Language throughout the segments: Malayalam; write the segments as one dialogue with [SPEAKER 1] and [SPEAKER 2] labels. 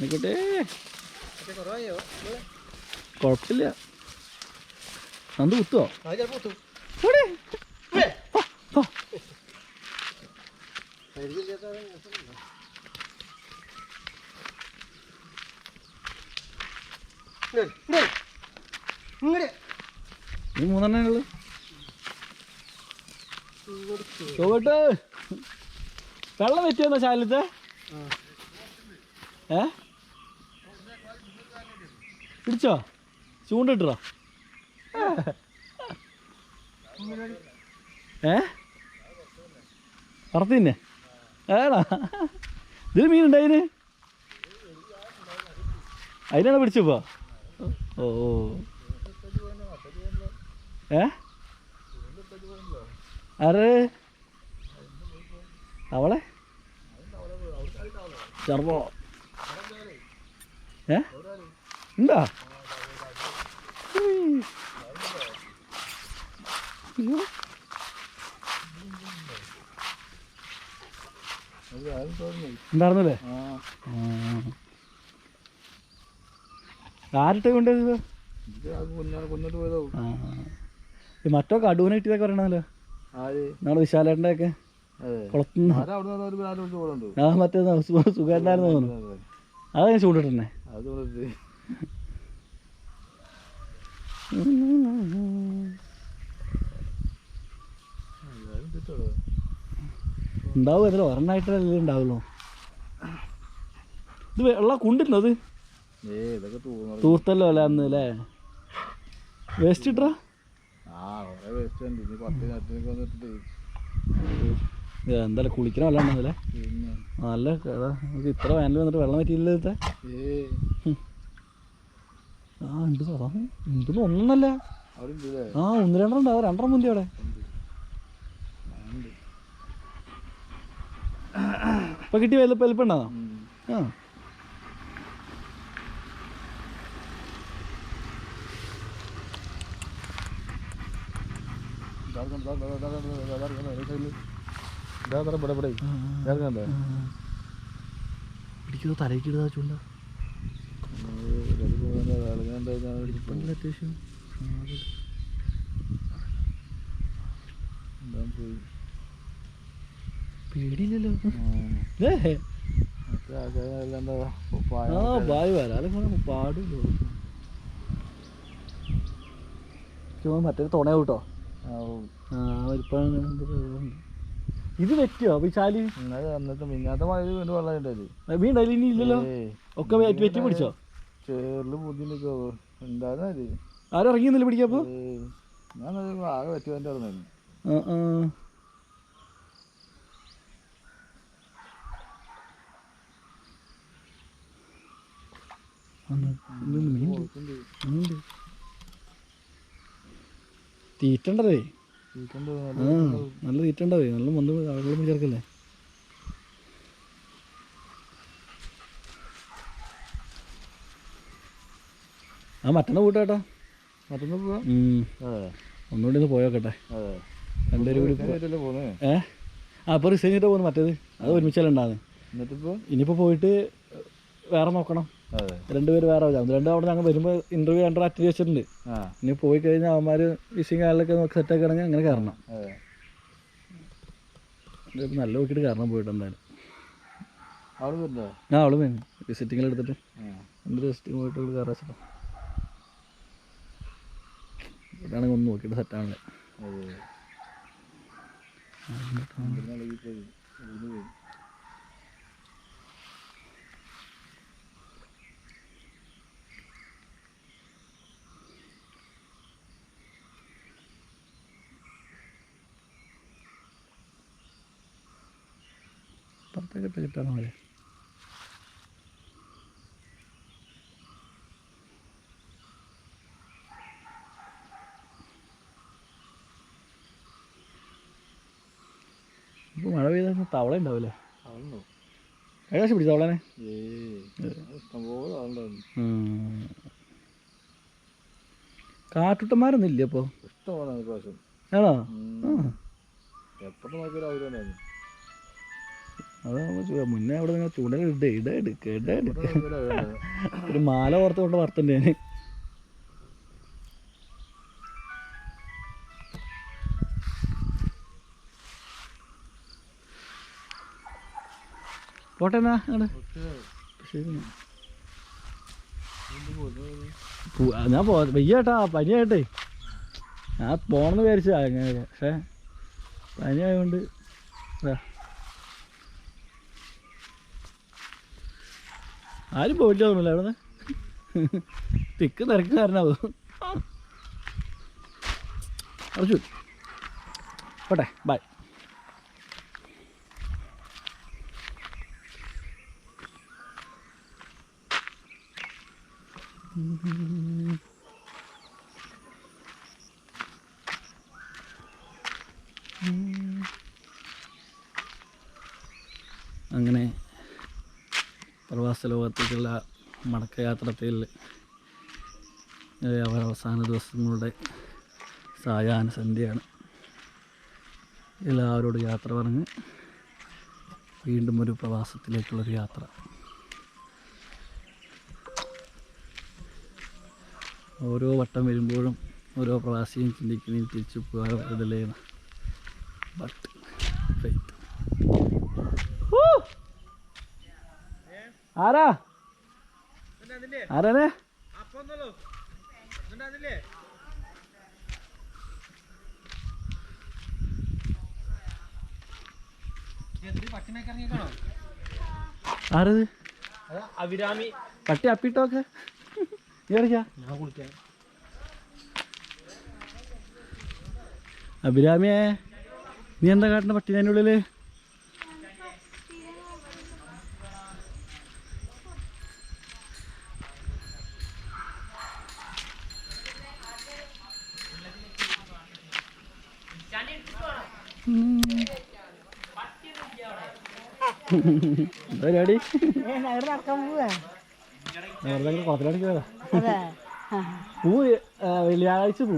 [SPEAKER 1] ആയിക്കോട്ടെ കുഴപ്പമില്ല. കുത്തുവോ? നീ മൂന്നെണ്ണേ ഉള്ളു. ചോട്ടേ വെള്ളം വെറ്റിയെന്നാ ശാലത്തെ. ഏ? പിടിച്ചോ? ചൂണ്ടിട്ടോ ഏ? പറത്തിന്നെ. ഏടാ. ഇതിൽ മീൻ ഉണ്ടായിന് അതിനാണ് പിടിച്ചപ്പോ ഓ. ഏ? ആരെ? അവളെ? ചെറുപ്പോ. ഏ? എന്താ ഉണ്ടായിരുന്നല്ലേ? ആരിട്ട് കൊണ്ടുവരുന്നത് മറ്റൊക്കെ അടൂനെ കിട്ടിയതൊക്കെ പറയണല്ലോ നമ്മൾ വിശാലേട്ടന്റെ ഒക്കെ. കുളത്തുനിന്ന്. ആ മറ്റേ സുഖമായിട്ടായിരുന്നു തോന്നുന്നു. അതാണ് ചൂണ്ടിട്ടെ. ഉണ്ടാവും അതിൽ ഒരെണ്ണമായിട്ടല്ലേ ഉണ്ടാവുള്ളൂ. ഇത് വെള്ളം കുണ്ടിരുന്നോ അത് തൂർത്തല്ലോ അല്ല അന്ന് അല്ലേ? വേസ്റ്റ് ഇട്ടാ
[SPEAKER 2] ആ വേസ്റ്റ് ഉണ്ട്. ഇനി പത്ത് നേരത്തിനൊക്കെ വന്നിട്ട്
[SPEAKER 1] എന്തായാലും കുളിക്കണ വെള്ളം
[SPEAKER 2] പിന്നെ
[SPEAKER 1] നല്ല നമുക്ക് ഇത്ര വേനൽ വന്നിട്ട് വെള്ളം പറ്റിയില്ല ഇത്തെ ആ ഉണ്ട് സാധാ ഉണ്ടെന്ന് ഒന്നല്ല ആ ഒന്ന് രണ്ടെണ്ണം ഉണ്ട് അത് രണ്ടെണ്ണം മുന്തി അവിടെ ഇപ്പൊ കിട്ടി വലുപ്പം വലുപ്പം ഉണ്ടാ
[SPEAKER 2] ഉം.
[SPEAKER 1] ആ
[SPEAKER 2] ഇതാ ഇതാ ഇതാ ഇതാ ഇതാ ഇതാ ഇതാ ഇതാ ഇതാ
[SPEAKER 1] പിടിക്കുന്നു തലയ്ക്ക് ഇടുന്ന പേടിയില്ലല്ലോ. മറ്റൊരു തുണ കൂട്ടോ ആ ഇപ്പം ഇത് വെറ്റോ അപ്പൊ ചാൽ.
[SPEAKER 2] അന്നത്തെ മിന്നാത്ത മഴ വീണ്ടും വെള്ളം ഉണ്ടായില്ലേ
[SPEAKER 1] മീൻ ഇനി ഇല്ലല്ലോ? ഒക്കെ വെറ്റി വെറ്റി പിടിച്ചോ?
[SPEAKER 2] ചേറിൽ ബുദ്ധിമുട്ടൊക്കെ ഉണ്ടായിരുന്നത്
[SPEAKER 1] ആരും ഇറങ്ങിയെന്നില്ല പിടിക്കപ്പോ
[SPEAKER 2] ഞാൻ ആകെ പറ്റി വേണ്ടി ഇറങ്ങായിരുന്നു
[SPEAKER 1] ആ നല്ല തീറ്റ ഉണ്ടാവേ നല്ല മന്ത് ആളുകളും ചേർക്കല്ലേ ആ മറ്റന്നാ കൂട്ടാ
[SPEAKER 2] മറ്റൊന്ന് പോവാ?
[SPEAKER 1] ഒന്നുകൂടി ഒന്ന് പോയോക്കട്ടെ രണ്ടുപേരും കൂടി ഏ? ആ അപ്പോൾ റിസൈൻ ചെയ്തിട്ട് പോകുന്നു മറ്റേത്. അത് ഒരുമിച്ചല്ലേ ഉണ്ടാകുന്നത് ഇനിയിപ്പോൾ പോയിട്ട് വേറെ നോക്കണം. രണ്ടുപേര് വേറെ വരാം രണ്ടു അവിടെ ഞങ്ങൾ വരുമ്പോൾ ഇന്റർവ്യൂ രണ്ടര അറ്റൻഡ് വെച്ചിട്ടുണ്ട് ഇനി പോയി കഴിഞ്ഞാൽ അവന്മാർ വിഷയം കാലിലൊക്കെ നോക്കി സെറ്റ് ആക്കുകയാണെങ്കിൽ അങ്ങനെ കയറണം. നല്ല നോക്കിയിട്ട് കയറണം പോയിട്ട് എന്തായാലും.
[SPEAKER 2] ആ അവളും
[SPEAKER 1] ഞാൻ അവൾ വേണം വിസിറ്റിങ്ങിൽ എടുത്തിട്ട് രണ്ട് വിസിറ്റിങ് പോയിട്ട് ഇവിടെ കയറാ വെച്ചിട്ടോ. ഇവിടെയാണെങ്കിൽ ഒന്ന് നോക്കിയിട്ട് സെറ്റാണല്ലേ
[SPEAKER 2] അതെ.
[SPEAKER 1] Pwede, പല പറഞ്ഞ ഇപ്പോൾ മഴ പെയ്ത തവള ഉണ്ടാവില്ലേ പിടിച്ച തവളനെ? കാട്ടുട്ടന്മാരൊന്നും ഇല്ലേ അപ്പോൾ
[SPEAKER 2] ഇഷ്ടമാണ്
[SPEAKER 1] ആണോ?
[SPEAKER 2] എപ്പോഴും നോക്കിയാലും അവരുണ്ടായിരുന്നു
[SPEAKER 1] അതാ നമ്മൾ മുന്നേ അവിടെ നിങ്ങൾ ചൂടൽ ഇട ഇട എടുക്ക ഇട എടുക്ക ഒരു മാല ഓർത്ത് കൊണ്ട് വറുത്തുണ്ട് ഞാൻ പോട്ടെ എന്നാ ഞാൻ പോ വയ്യാട്ടാ പനിയായിട്ടേ. ഞാൻ പോണെന്ന് വിചാരിച്ചാ അങ്ങനെ പക്ഷേ പനി ആയതുകൊണ്ട് ഇതാ. ആരും പോയില്ല തോന്നില്ല അവിടെ തിക്ക് തിരക്ക് കാരണമാവും അർജുൻ പോട്ടെ ബൈ അങ്ങനെ ലോകത്തേക്കുള്ള മടക്കയാത്രത്തിൽ അവർ അവസാന ദിവസങ്ങളുടെ സായാഹ്നസന്ധ്യയാണ് എല്ലാവരോടും യാത്ര പറഞ്ഞ് വീണ്ടും ഒരു പ്രവാസത്തിലേക്കുള്ളൊരു യാത്ര. ഓരോ വട്ടം വരുമ്പോഴും ഓരോ പ്രവാസിയും ചിന്തിക്കുകയും തിരിച്ചു പോകാൻ ബട്ട് ഫെയ്ത്ത് ആരാ? ആരാണ്? ആരത്
[SPEAKER 2] അഭിരാമി.
[SPEAKER 1] പട്ടി അപ്പിട്ടോക്കെ
[SPEAKER 2] ഞാൻ കുളിക്കാൻ.
[SPEAKER 1] അഭിരാമിയെ നീ എന്താ കാട്ടുന്ന പട്ടി അതിന്റെ പരിപാടി കുളത്തിലടിക്ക് പൂ വെള്ളിയാഴ്ച പൂ.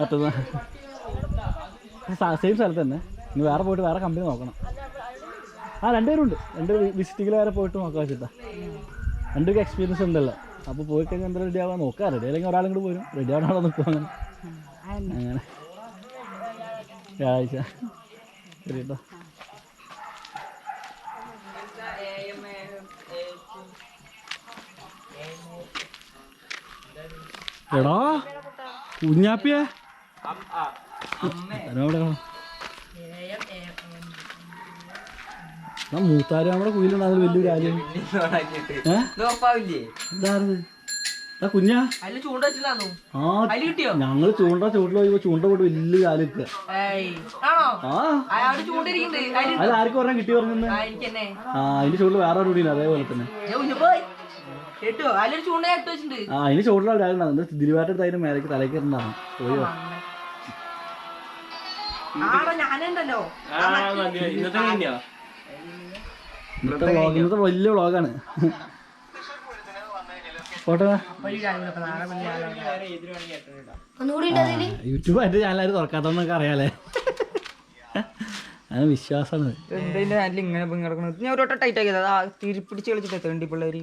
[SPEAKER 1] മറ്റന്നാ. സെയിം സ്ഥലത്ത് തന്നെ. ഇനി വേറെ പോയിട്ട് വേറെ കമ്പനി നോക്കണം. ആ രണ്ടുപേരുണ്ട്. രണ്ട് വിസിറ്റിങ്ങിൽ വേറെ പോയിട്ട് നോക്കാൻ വെച്ചിട്ടാ. രണ്ടുപേർക്ക് എക്സ്പീരിയൻസ് ഉണ്ടല്ലോ. അപ്പോൾ പോയി കഴിഞ്ഞാൽ എന്താ റെഡി ആവാൻ നോക്കാം. റെഡി അല്ലെങ്കിൽ ഒരാളും കൂടി പോരും. റെഡി ആവണോ നിൽക്കും അങ്ങനെ. അങ്ങനെ. വ്യാഴാഴ്ച ശരി കേട്ടോ എടാ കുഞ്ഞാപ്പിയെ? മൂത്താര് നമ്മുടെ കുയിലുണ്ട് അതിൽ വലിയൊരു കാര്യം ആ കുഞ്ഞാ.
[SPEAKER 3] അതിൽ ചൂണ്ട വെച്ചില്ലാന്നു
[SPEAKER 1] ആ
[SPEAKER 3] അതിൽ കിട്ടിയോ?
[SPEAKER 1] ഞങ്ങൾ ചൂണ്ട ചൂണ്ടിൽ പോയി ചൂണ്ട പോയിട്ട് വലിയ കാലം നിൽക്കുക
[SPEAKER 3] അവിടെ
[SPEAKER 1] അത് ആർക്കും പറഞ്ഞാൽ കിട്ടി പറഞ്ഞു
[SPEAKER 3] ആ,
[SPEAKER 1] അതിന്റെ ചൂടിൽ വേറെ ഒരു അതേപോലെ തന്നെ. ആ അതിന് ചൂടിലുള്ള ഒരാളുണ്ടാവും ദിലീപായിട്ട് അതിന്റെ മേലേക്ക് തലയ്ക്ക് പോയി
[SPEAKER 2] ഇന്നത്തെ
[SPEAKER 1] വലിയ വ്ളോഗാണ്. യൂട്യൂബ് അതിന്റെ ചാനലായിട്ട് തുറക്കാത്തോന്നൊക്കെ അറിയാലേ. അത് വിശ്വാസമാണ്
[SPEAKER 4] ഇങ്ങനെ കിടക്കുന്നത് ഞാൻ ഒരു വട്ടം ടൈറ്റ് ആക്കിയത്. തിരിപ്പിടിച്ച് കളിച്ചിട്ട് തേണ്ടി പിള്ളേര്.